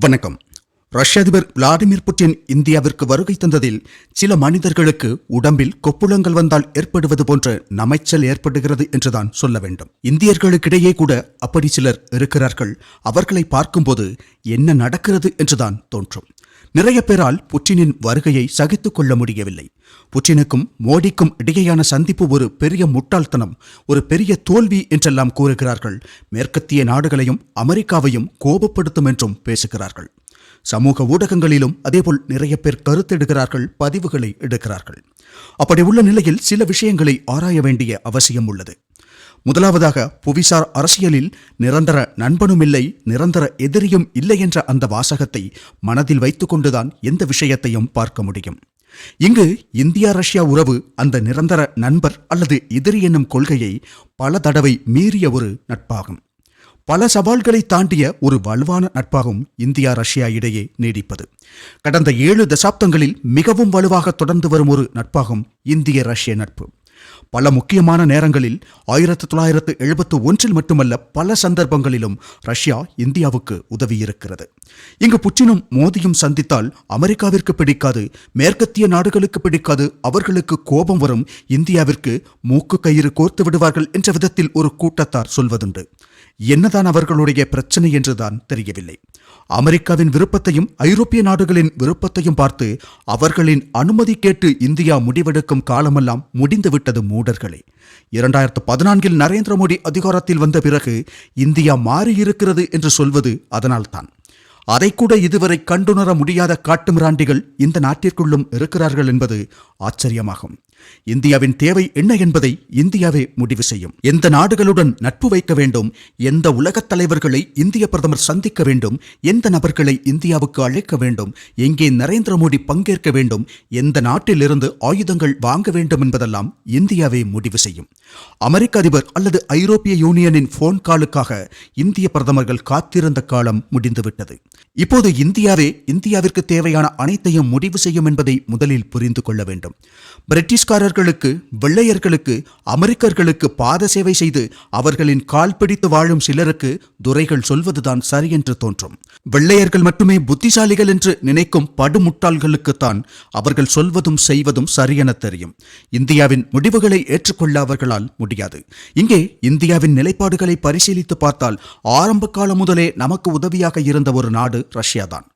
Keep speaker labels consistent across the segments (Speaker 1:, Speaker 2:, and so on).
Speaker 1: வணக்கம். ரஷ்ய அதிபர் விளாடிமிர் புட்டின் இந்தியாவிற்கு வருகை தந்ததில் சில மனிதர்களுக்கு உடம்பில் கொப்புளங்கள் வந்தால் ஏற்படுவது போன்ற நமைச்சல் ஏற்படுகிறது என்றுதான் சொல்ல வேண்டும். இந்தியர்களுக்கிடையே கூட அப்படி சிலர் இருக்கிறார்கள். அவர்களை பார்க்கும்போது என்ன நடக்கிறது என்றுதான் தோன்றும். நிறைய பேரால் புட்டினின் வருகையை சகித்துக் கொள்ள முடியவில்லை. புட்டினுக்கும் மோடிக்கும் இடையேயான சந்திப்பு ஒரு பெரிய முட்டாள்தனம் ஒரு பெரிய தோல்வி என்றெல்லாம் கூறுகிறார்கள். மேற்கத்திய நாடுகளையும் அமெரிக்காவையும் கோபப்படுத்தும் என்றும் பேசுகிறார்கள். சமூக ஊடகங்களிலும் அதேபோல் நிறைய பேர் கருத்தெடுக்கிறார்கள் பதிவுகளை எடுக்கிறார்கள். அப்படி உள்ள நிலையில் சில விஷயங்களை ஆராய வேண்டிய அவசியம் உள்ளது. முதலாவதாக புவிசார் அரசியலில் நிரந்தர நண்பனுமில்லை நிரந்தர எதிரியும் இல்லை என்ற அந்த வாசகத்தை மனதில் வைத்துக்கொண்டுதான் எந்த விஷயத்தையும் பார்க்க முடியும். இங்கு இந்தியா ரஷ்யா உறவு அந்த நிரந்தர நண்பர் அல்லது எதிரி என்னும் கொள்கையை பல தடவை மீறிய ஒரு நட்பாகும். பல சவால்களை தாண்டிய ஒரு வலுவான நட்பாகும் இந்தியா ரஷ்யா இடையே நீடிப்பது. கடந்த ஏழு தசாப்தங்களில் மிகவும் வலுவாக தொடர்ந்து வரும் ஒரு நட்பாகும் இந்திய ரஷ்ய நட்பு. பல முக்கியமான நேரங்களில் ஆயிரத்து தொள்ளாயிரத்து எழுபத்து ஒன்றில் மட்டுமல்ல பல சந்தர்ப்பங்களிலும் ரஷ்யா இந்தியாவுக்கு உதவியிருக்கிறது. இங்கு புட்டினும் மோதியும் சந்தித்தால் அமெரிக்காவிற்கு பிடிக்காது மேற்கத்திய நாடுகளுக்கு பிடிக்காது அவர்களுக்கு கோபம் வரும் இந்தியாவிற்கு மூக்கு கயிறு கோர்த்து விடுவார்கள் என்ற விதத்தில் ஒரு கூட்டத்தார் சொல்வதுண்டு. என்னதான் அவர்களுடைய பிரச்சனை என்றுதான் தெரியவில்லை. அமெரிக்காவின் விருப்பத்தையும் ஐரோப்பிய நாடுகளின் விருப்பத்தையும் பார்த்து அவர்களின் அனுமதி கேட்டு இந்தியா முடிவெடுக்கும் காலமெல்லாம் முடிந்துவிட்டது மூடர்களே. இரண்டாயிரத்து பதினான்கில் நரேந்திர மோடி அதிகாரத்தில் வந்த பிறகு இந்தியா மாறியிருக்கிறது என்று சொல்வது அதனால்தான். அதை கூட இதுவரை கண்டுணர முடியாத காட்டுமிராண்டிகள் இந்த நாட்டிற்குள்ளும் இருக்கிறார்கள் என்பது ஆச்சரியமாகும். இந்தியாவின் தேவை என்ன என்பதை இந்தியாவே முடிவு செய்யும். எந்த நாடுகளுடன் நட்பு வைக்க வேண்டும் எந்த உலகத் தலைவர்களை இந்திய பிரதமர் சந்திக்க வேண்டும் எந்த நபர்களை இந்தியாவுக்கு அழைக்க வேண்டும் எங்கே நரேந்திர மோடி பங்கேற்க வேண்டும் எந்த நாட்டிலிருந்து ஆயுதங்கள் வாங்க வேண்டும் என்பதெல்லாம் இந்தியாவே முடிவு செய்யும். அமெரிக்க அதிபர் அல்லது ஐரோப்பிய யூனியனின் போன் காலுக்காக இந்திய பிரதமர்கள் காத்திருந்த காலம் முடிந்துவிட்டது. இப்போது இந்தியாவே இந்தியாவிற்கு தேவையான அனைத்தையும் முடிவு செய்யும் என்பதை முதலில் புரிந்து கொள்ள வேண்டும். பிரிட்டிஷ்காரர்களுக்கு வெள்ளையர்களுக்கு அமெரிக்கர்களுக்கு பாத சேவை செய்து அவர்களின் கால் பிடித்து வாழும் சிலருக்கு துரைகள் சொல்வதுதான் சரி என்று தோன்றும். வெள்ளையர்கள் மட்டுமே புத்திசாலிகள் என்று நினைக்கும் படுமுட்டாள்களுக்குத்தான் அவர்கள் சொல்வதும் செய்வதும் சரியென தெரியும். இந்தியாவின் முடிவுகளை ஏற்றுக்கொள்ள அவர்களால் முடியாது. இங்கே இந்தியாவின் நிலைப்பாடுகளை பரிசீலித்து பார்த்தால் ஆரம்ப காலம் முதலே நமக்கு உதவியாக இருந்த ஒரு நாள் நாடு ரஷ்யாதான்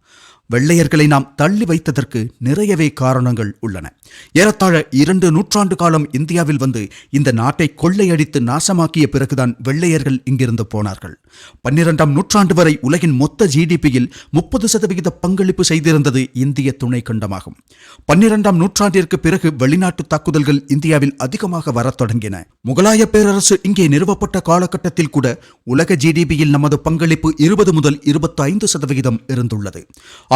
Speaker 1: வெள்ளையர்களை நாம் தள்ளி வைத்ததற்கு நிறையவே காரணங்கள் உள்ளன. ஏறத்தாழ இரண்டு நூற்றாண்டு காலம் இந்தியாவில் வந்து இந்த நாட்டை கொள்ளையடித்து நாசமாக்கிய பிறகுதான் வெள்ளையர்கள் இங்கிருந்து போனார்கள். பன்னிரெண்டாம் நூற்றாண்டு வரை உலகின் மொத்த ஜிடிபியில் முப்பது சதவிகித பங்களிப்பு செய்திருந்தது இந்திய துணை கண்டமாகும். பன்னிரெண்டாம் நூற்றாண்டிற்கு பிறகு வெளிநாட்டு தாக்குதல்கள் இந்தியாவில் அதிகமாக வரத் தொடங்கின. முகலாய பேரரசு இங்கே நிறுவப்பட்ட காலகட்டத்தில் கூட உலக ஜிடிபியில் நமது பங்களிப்பு இருபது முதல் இருபத்தி ஐந்து சதவிகிதம் இருந்துள்ளது.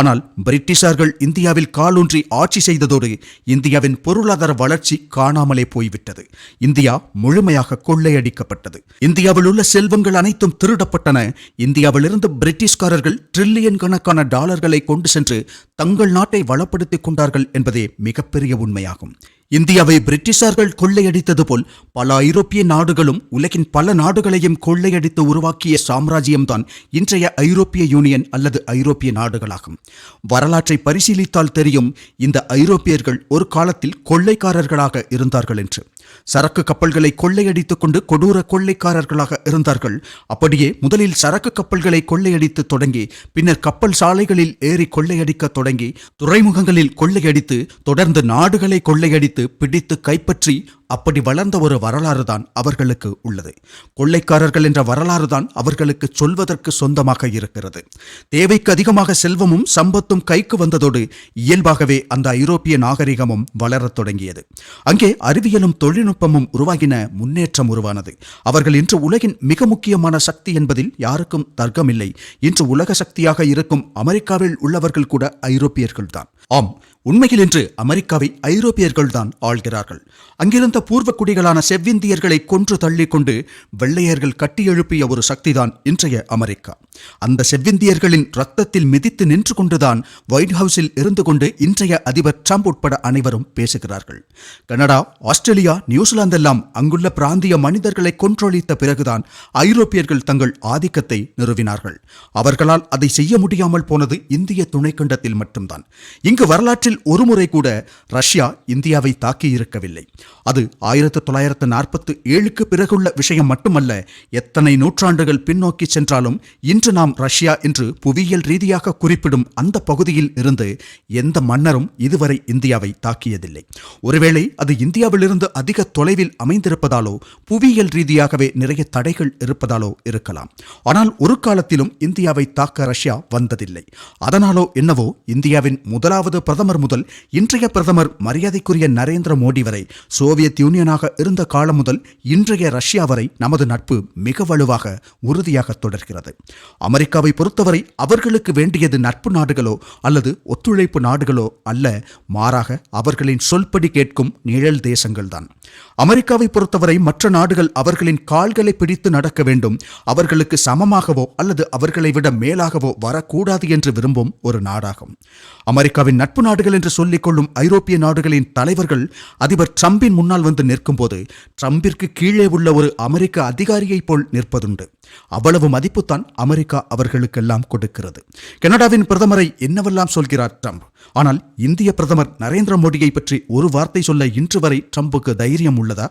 Speaker 1: ஆனால் பிரிட்டிஷார்கள் இந்தியாவில் காலூன்றி ஆட்சி செய்ததோடு இந்தியாவின் பொருளாதார வளர்ச்சி காணாமலே போய்விட்டது. இந்தியா முழுமையாக கொள்ளையடிக்கப்பட்டது. இந்தியாவில் உள்ள செல்வங்கள் அனைத்தும் திருடப்பட்டன. இந்தியாவிலிருந்து பிரிட்டிஷ்காரர்கள் டிரில்லியன் கணக்கான டாலர்களை கொண்டு சென்று தங்கள் நாட்டை வளப்படுத்திக் கொண்டார்கள் என்பதே மிகப்பெரிய உண்மையாகும். இந்தியாவை பிரிட்டிஷார்கள் கொள்ளையடித்தது போல் பல ஐரோப்பிய நாடுகளும் உலகின் பல நாடுகளையும் கொள்ளையடித்து உருவாக்கிய சாம்ராஜ்யம்தான் இன்றைய ஐரோப்பிய யூனியன் அல்லது ஐரோப்பிய நாடுகளாகும். வரலாற்றை பரிசீலித்தால் தெரியும் இந்த ஐரோப்பியர்கள் ஒரு காலத்தில் கொள்ளைக்காரர்களாக இருந்தார்கள் என்று. சரக்கு கப்பல்களை கொள்ளையடித்துக் கொண்டு கொடூர கொள்ளைக்காரர்களாக இருந்தார்கள். அப்படியே முதலில் சரக்கு கப்பல்களை கொள்ளையடித்து தொடங்கி பின்னர் கப்பல் சாலைகளில் ஏறி கொள்ளையடிக்க தொடங்கி துறைமுகங்களில் கொள்ளையடித்து தொடர்ந்து நாடுகளை கொள்ளையடித்து பிடித்து கைப்பற்றி அப்படி வளர்ந்த ஒரு வரலாறு தான் அவர்களுக்கு உள்ளது. கொள்ளைக்காரர்கள் என்ற வரலாறு தான் அவர்களுக்கு சொல்வதற்கு சொந்தமாக இருக்கிறது. தேவைக்கு அதிகமாக செல்வமும் சம்பத்தும் கைக்கு வந்ததோடு இயல்பாகவே அந்த ஐரோப்பிய நாகரிகமும் வளரத் தொடங்கியது. அங்கே அறிவியலும் தொழில்நுட்பமும் உருவாகின முன்னேற்றம் உருவானது. அவர்கள் இன்று உலகின் மிக முக்கியமான சக்தி என்பதில் யாருக்கும் தர்க்கமில்லை. இன்று உலக சக்தியாக இருக்கும் அமெரிக்காவில் உள்ளவர்கள் கூட ஐரோப்பியர்கள்தான். ஆம் உண்மையில் இன்று அமெரிக்காவை ஐரோப்பியர்கள் தான் ஆள்கிறார்கள். அங்கிருந்த பூர்வக்குடிகளான செவ்விந்தியர்களை கொன்று தள்ளிக்கொண்டு வெள்ளையர்கள் கட்டியெழுப்பிய ஒரு சக்திதான் இன்றைய அமெரிக்கா. அந்த செவ்விந்தியர்களின் ரத்தத்தில் மிதித்து நின்று கொண்டுதான் ஒயிட் ஹவுஸில் இருந்து கொண்டு இன்றைய அதிபர் ட்ரம்ப் உட்பட அனைவரும் பேசுகிறார்கள். கனடா ஆஸ்திரேலியா நியூசிலாந்து எல்லாம் அங்குள்ள பிராந்திய மனிதர்களை கொன்றொழித்த பிறகுதான் ஐரோப்பியர்கள் தங்கள் ஆதிக்கத்தை நிறுவினார்கள். அவர்களால் அதை செய்ய முடியாமல் போனது இந்திய துணைக்கண்டத்தில் மட்டும்தான். இங்கு வரலாற்றில் ஒருமுறை கூட ரஷ்யா இந்தியாவை தாக்கி இருக்கவில்லை அது ஆயிரத்து தொள்ளாயிரத்து நாற்பத்து ஏழுக்கு பிறகுள்ள விஷயம் மட்டுமல்ல எத்தனை நூற்றாண்டுகள் பின்னோக்கி சென்றாலும் இன்று நாம் ரஷ்யா என்று புவியியல் ரீதியாக குறிப்பிடும் அந்த பகுதியில் இருந்து எந்த மன்னரும் இதுவரை இந்தியாவை தாக்கியதில்லை. ஒருவேளை அது இந்தியாவிலிருந்து அதிக தொலைவில் அமைந்திருப்பதாலோ புவியியல் ரீதியாகவே நிறைய தடைகள் இருப்பதாலோ இருக்கலாம். ஆனால் ஒரு காலத்திலும் இந்தியாவை தாக்க ரஷ்யா வந்ததில்லை. அதனாலோ என்னவோ இந்தியாவின் முதலாவது பிரதமர் முதல் இன்றைய பிரதமர் மரியாதைக்குரிய நரேந்திர மோடி வரை சோவியத் யூனியனாக இருந்த காலம் முதல் இன்றைய ரஷ்யா வரை நமது நட்பு மிக வலுவாக உறுதியாக தொடர்கிறது. அமெரிக்காவை பொறுத்தவரை அவர்களுக்கு வேண்டியது நட்பு நாடுகளோ அல்லது ஒத்துழைப்பு நாடுகளோ அல்ல மாறாக அவர்களின் சொல்படி கேட்கும் நிழல் தேசங்கள்தான். அமெரிக்காவை பொறுத்தவரை மற்ற நாடுகள் அவர்களின் கால்களை பிடித்து நடக்க வேண்டும். அவர்களுக்கு சமமாகவோ அல்லது அவர்களை விட மேலாகவோ வரக்கூடாது என்று விரும்பும் ஒரு நாடாகும். அமெரிக்காவின் நட்பு நாடுகள் என்று சொல்லிக்கொள்ளும் ஐரோப்பிய நாடுகளின் தலைவர்கள் அதிபர் டிரம்பின் ட்ரம்பின் முன்னால் வந்து நிற்கும்போது ட்ரம்பிற்கு கீழே உள்ள ஒரு அமெரிக்க அதிகாரியைப் போல் நிற்பதுண்டு. அவ்வளவு மதிப்புத்தான் அமெரிக்கா அவர்களுக்கெல்லாம் கொடுக்கிறது. கனடாவின் பிரதமரை என்னவெல்லாம் சொல்கிறார் ட்ரம்ப்? ஆனால் இந்திய பிரதமர் நரேந்திர மோடியை பற்றி ஒரு வார்த்தை சொல்ல இன்று வரை ட்ரம்புக்கு தைரியம் உள்ளதா?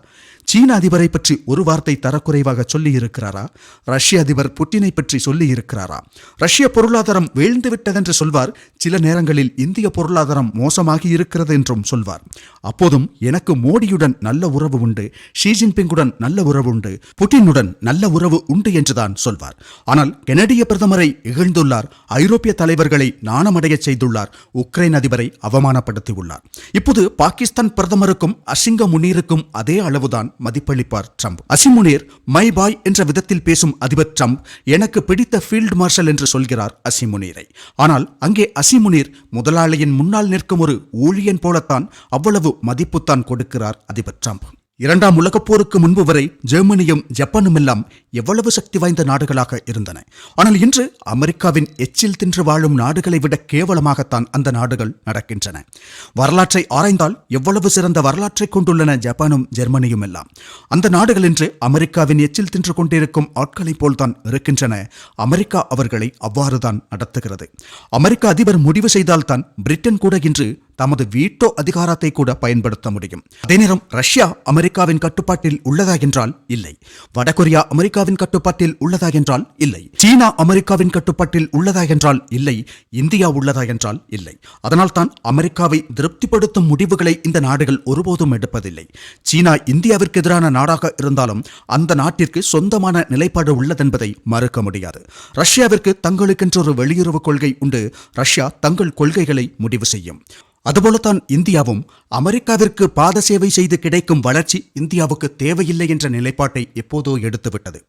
Speaker 1: சீன அதிபரை பற்றி ஒரு வார்த்தை தரக்குறைவாக சொல்லி இருக்கிறாரா ரஷ்ய அதிபர் புட்டினை பற்றி சொல்லி இருக்கிறாரா ரஷ்ய பொருளாதாரம் வீழ்ந்து விட்டதென்று சொல்வார். சில நேரங்களில் இந்திய பொருளாதாரம் மோசமாகி இருக்கிறது என்றும் சொல்வார். அப்போதும் எனக்கு மோடியுடன் நல்ல உறவு உண்டு ஷி ஜின்பிங்குடன் நல்ல உறவு உண்டு புட்டினுடன் நல்ல உறவு உண்டு என்றுதான் சொல்வார். ஆனால் கெனடிய பிரதமரை இகழ்ந்துள்ளார். ஐரோப்பிய தலைவர்களை நாணமடையச் செய்துள்ளார். உக்ரைன் அதிபரை அவமானப்படுத்தியுள்ளார். இப்போது பாகிஸ்தான் பிரதமருக்கும் அசிங்க முனீருக்கும் அதே அளவுதான் மதிப்பளிப்பார் ட்ரம்ப். அசிமுனீர் மை பாய் என்ற விதத்தில் பேசும் அதிபர் ட்ரம்ப் எனக்கு பிடித்த ஃபீல்ட் மார்ஷல் என்று சொல்கிறார் அசிமுனீரை ஆனால் அங்கே அசிமுனீர் முதலாளியின் முன்னால் நிற்கும் ஒரு ஊழியன் போலத்தான் அவ்வளவு மதிப்புத்தான் கொடுக்கிறார் அதிபர் ட்ரம்ப். இரண்டாம் உலகப் போருக்கு முன்பு வரை ஜெர்மனியும் ஜப்பானும் எல்லாம் எவ்வளவு சக்தி வாய்ந்த நாடுகளாக இருந்தன. ஆனால் இன்று அமெரிக்காவின் எச்சில் தின்று வாழும் நாடுகளை விட கேவலமாகத்தான் அந்த நாடுகள் நடக்கின்றன. வரலாற்றை ஆராய்ந்தால் எவ்வளவு சிறந்த வரலாற்றை கொண்டுள்ளன ஜப்பானும் ஜெர்மனியும் எல்லாம். அந்த நாடுகள் இன்று அமெரிக்காவின் எச்சில் தின்று கொண்டிருக்கும் ஆட்களைப் போல்தான் இருக்கின்றன. அமெரிக்கா அவர்களை அவ்வாறுதான் நடத்துகிறது. அமெரிக்க அதிபர் முடிவு செய்தால்தான் பிரிட்டன் கூட இன்று தமது வீட்டோ அதிகாரத்தை கூட பயன்படுத்த முடியும். அதே நேரம் ரஷ்யா அமெரிக்காவின் கட்டுப்பாட்டில் உள்ளதா என்றால் இல்லை. வடகொரியா அமெரிக்காவின் கட்டுப்பாட்டில் உள்ளதா என்றால் இல்லை. சீனா அமெரிக்காவின் கட்டுப்பாட்டில் உள்ளதா என்றால் இல்லை. இந்தியா உள்ளதா என்றால் இல்லை. அதனால் தான் அமெரிக்காவை திருப்திப்படுத்தும் முடிவுகளை இந்த நாடுகள் ஒருபோதும் எடுப்பதில்லை. சீனா இந்தியாவிற்கு எதிரான நாடாக இருந்தாலும் அந்த நாட்டிற்கு சொந்தமான நிலைப்பாடு உள்ளதென்பதை மறுக்க முடியாது. ரஷ்யாவிற்கு தங்களுக்கென்று ஒரு வெளியுறவு கொள்கை உண்டு. ரஷ்யா தங்கள் கொள்கைகளை முடிவு செய்யும். அதுபோலத்தான் இந்தியாவும் அமெரிக்காவிற்கு பாத சேவை செய்து கிடைக்கும் வளர்ச்சி இந்தியாவுக்கு தேவையில்லை என்ற நிலைப்பாட்டை எப்போதோ எடுத்துவிட்டது.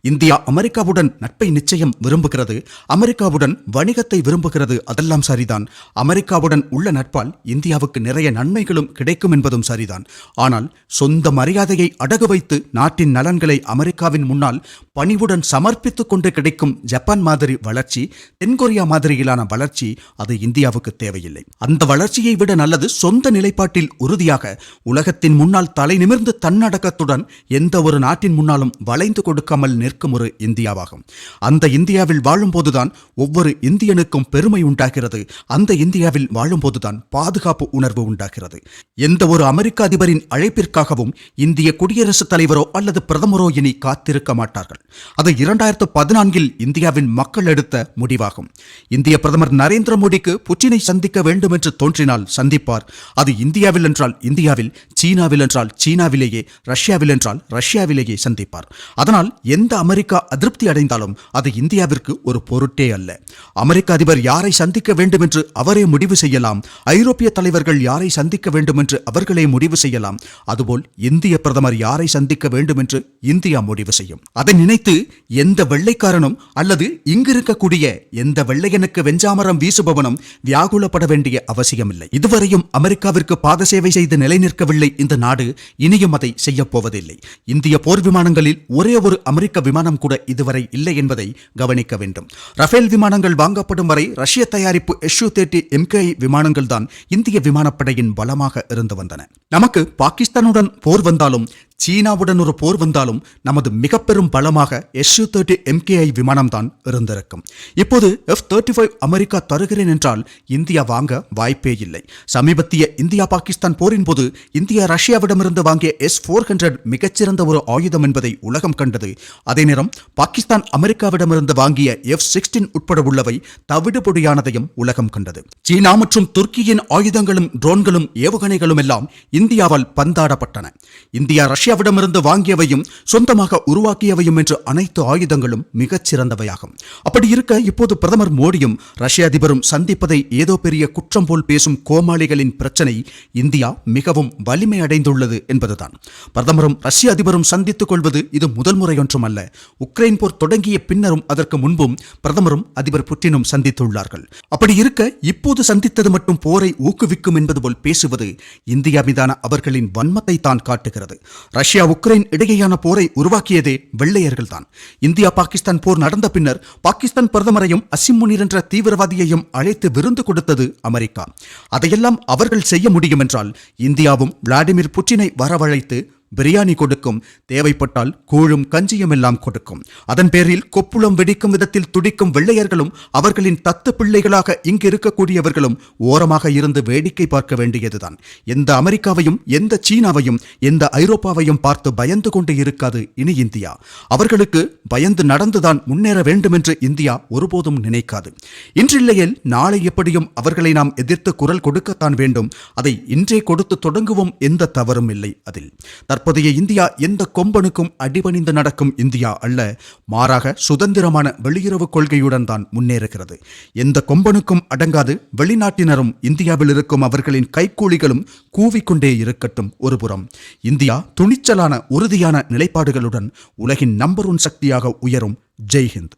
Speaker 1: இந்தியா அமெரிக்காவுடன் நட்பை நிச்சயம் விரும்புகிறது. அமெரிக்காவுடன் வணிகத்தை விரும்புகிறது. அதெல்லாம் சரிதான். அமெரிக்காவுடன் உள்ள நட்பால் இந்தியாவுக்கு நிறைய நன்மைகளும் கிடைக்கும் என்பதும் சரிதான். ஆனால் சொந்த மரியாதையை அடகு வைத்து நாட்டின் நலன்களை அமெரிக்காவின் முன்னால் பணிவுடன் சமர்ப்பித்துக் கொண்டு கிடைக்கும் ஜப்பான் மாதிரி வளர்ச்சி தென்கொரியா மாதிரியிலான வளர்ச்சி அது இந்தியாவுக்கு தேவையில்லை. அந்த வளர்ச்சி வளர்ச்சியை விட நல்லது சொந்த நிலைப்பாட்டில் உறுதியாக உலகத்தின் முன்னால் தலை நிமிர்ந்து தன்னடக்கத்துடன் எந்த ஒரு நாட்டின் முன்னாலும் வளைந்து கொடுக்காமல் நிற்கும் ஒரு இந்தியாவாகும். அந்த இந்தியாவில் வாழும்போதுதான் ஒவ்வொரு இந்தியனுக்கும் பெருமை உண்டாகிறது. அந்த இந்தியாவில் வாழும்போதுதான் பாதுகாப்பு உணர்வு உண்டாகிறது. எந்த ஒரு அமெரிக்க அதிபரின் அழைப்பிற்காகவும் இந்திய குடியரசுத் தலைவரோ அல்லது பிரதமரோ இனி காத்திருக்க மாட்டார்கள். அது இரண்டாயிரத்து பதினான்கில் இந்தியாவின் மக்கள் எடுத்த முடிவாகும். இந்திய பிரதமர் நரேந்திர மோடிக்கு புட்டினை சந்திக்க வேண்டும் என்று தோன்றினால் சந்திப்பார். அது இந்தியாவில் என்றால் இந்தியாவில் சீனாவில் என்றால் சீனாவிலேயே ரஷ்யாவில் என்றால் ரஷ்யாவிலேயே சந்திப்பார். அதனால் எந்த அமெரிக்கா அதிருப்தி அடைந்தாலும் அது இந்தியாவிற்கு ஒரு பொருட்டே அல்ல. அமெரிக்க அதிபர் யாரை சந்திக்க வேண்டும் என்று அவரே முடிவு செய்யலாம். ஐரோப்பிய தலைவர்கள் யாரை சந்திக்க வேண்டும் என்று அவர்களே முடிவு செய்யலாம். அதுபோல் இந்திய பிரதமர் யாரை சந்திக்க வேண்டும் என்று இந்தியா முடிவு செய்யும். அதை நினைத்து எந்த வெள்ளைக்காரனும் அல்லது இங்கிருக்கக்கூடிய எந்த வெள்ளையனுக்கு வெஞ்சாமரம் வீசுபவனும் வியாகுலப்பட வேண்டிய அவசியம் இல்லை இதுவரையும் அமெரிக்காவிற்கு பாத சேவை செய்து நிலைநிற்கவில்லை இந்த நாடு. இனியும் அதை செய்யப் போவதில்லை. இந்திய போர் விமானங்களில் ஒரே ஒரு அமெரிக்க விமானம் கூட இதுவரை இல்லை என்பதை கவனிக்க வேண்டும். ரஃபேல் விமானங்கள் வாங்கப்படும் வரை ரஷ்ய தயாரிப்பு எஷ்யூ தேர்ட்டி எம்கேஐ விமானங்கள் தான் இந்திய விமானப்படையின் பலமாக இருந்து வந்தன. நமக்கு பாகிஸ்தானுடன் போர் வந்தாலும் சீனாவுடன் ஒரு போர் வந்தாலும் நமது மிக பெரும் பலமாக எஸ்யூ தேர்ட்டி எம்கேஐ விமானம்தான் இருந்திருக்கும். இப்போது எஃப் தேர்ட்டி ஃபைவ் அமெரிக்கா தருகிறேன் என்றால் இந்தியா வாங்க வாய்ப்பே இல்லை. சமீபத்திய இந்தியா பாகிஸ்தான் போரின் போது இந்தியா ரஷ்யாவிடமிருந்து வாங்கிய எஸ் ஃபோர் ஹண்ட்ரட் மிகச்சிறந்த ஒரு ஆயுதம் என்பதை உலகம் கண்டது. அதே நேரம் பாகிஸ்தான் அமெரிக்காவிடமிருந்து வாங்கிய எஃப் சிக்ஸ்டீன் உட்பட உள்ளவை தவிடுபொடியானதையும் உலகம் கண்டது. சீனா மற்றும் துருக்கியின் ஆயுதங்களும் ட்ரோன்களும் ஏவுகணைகளும் எல்லாம் இந்தியாவால் பந்தாடப்பட்டன. இந்தியா இந்தியாவிடமிருந்து வாங்கியவையும் சொந்தமாக உருவாக்கியவையும் என்று அனைத்து ஆயுதங்களும் மிகச் சிறந்தவையாகும். அப்படி இருக்க இப்போது பிரதமர் மோடியும் ரஷ்ய அதிபரும் சந்திப்பதை ஏதோ பெரிய குற்றம் போல் பேசும் கோமாளிகளின் பிரச்சனை இந்தியா மிகவும் வலிமை அடைந்துள்ளது என்பதுதான். பிரதமரும் ரஷ்ய அதிபரும் சந்தித்துக் கொள்வது இது முதல் முறையொன்றும் அல்ல உக்ரைன் போர் தொடங்கிய பின்னரும் அதற்கு முன்பும் பிரதமரும் அதிபர் புட்டினும் சந்தித்துள்ளார்கள். அப்படி இருக்க இப்போது சந்தித்தது மட்டும் போரை ஊக்குவிக்கும் என்பது போல் பேசுவது இந்தியா மீதான அவர்களின் வன்மத்தை தான் காட்டுகிறது. ரஷ்யா உக்ரைன் இடையேயான போரை உருவாக்கியதே வெள்ளையர்கள் தான் இந்தியா பாகிஸ்தான் போர் நடந்த பின்னர் பாகிஸ்தான் பிரதமரையும் அசிம் முனீர் என்ற தீவிரவாதியையும் அழைத்து விருந்து கொடுத்தது அமெரிக்கா. அதையெல்லாம் அவர்கள் செய்ய முடியும் என்றால் இந்தியாவும் விளாடிமிர் புட்டினை வரவழைத்து பிரியாணி கொடுக்கும். தேவைப்பட்டால் கூழும் கஞ்சியும் எல்லாம் கொடுக்கும். அதன் பேரில் கொப்புளம் வெடிக்கும் விதத்தில் துடிக்கும் வெள்ளையர்களும் அவர்களின் தத்து பிள்ளைகளாக இங்கு இருக்கக்கூடியவர்களும் ஓரமாக இருந்து வேடிக்கை பார்க்க வேண்டியதுதான். எந்த அமெரிக்காவையும் எந்த சீனாவையும் எந்த ஐரோப்பாவையும் பார்த்து பயந்து கொண்டு இருக்காது இனி இந்தியா. அவர்களுக்கு பயந்து நடந்துதான் முன்னேற வேண்டும் என்று இந்தியா ஒருபோதும் நினைக்காது. இன்றில்லையில் நாளை எப்படியும் அவர்களை நாம் எதிர்த்து குரல் கொடுக்கத்தான் வேண்டும். அதை இன்றே கொடுத்து தொடங்குவோம் எந்த தவறும் இல்லை அதில். தற்போதைய இந்தியா எந்த கொம்பனுக்கும் அடிபணிந்து நடக்கும் இந்தியா அல்ல மாறாக சுதந்திரமான வெளியுறவு கொள்கையுடன் தான் முன்னேறுகிறது. எந்த கொம்பனுக்கும் அடங்காது வெளிநாட்டினரும் இந்தியாவில் இருக்கும் அவர்களின் கைக்கூலிகளும் கூவிக்கொண்டே இருக்கட்டும் ஒருபுறம். இந்தியா துணிச்சலான உறுதியான நிலைப்பாடுகளுடன் உலகின் நம்பர் ஒன் சக்தியாக உயரும். ஜெய்ஹிந்த்.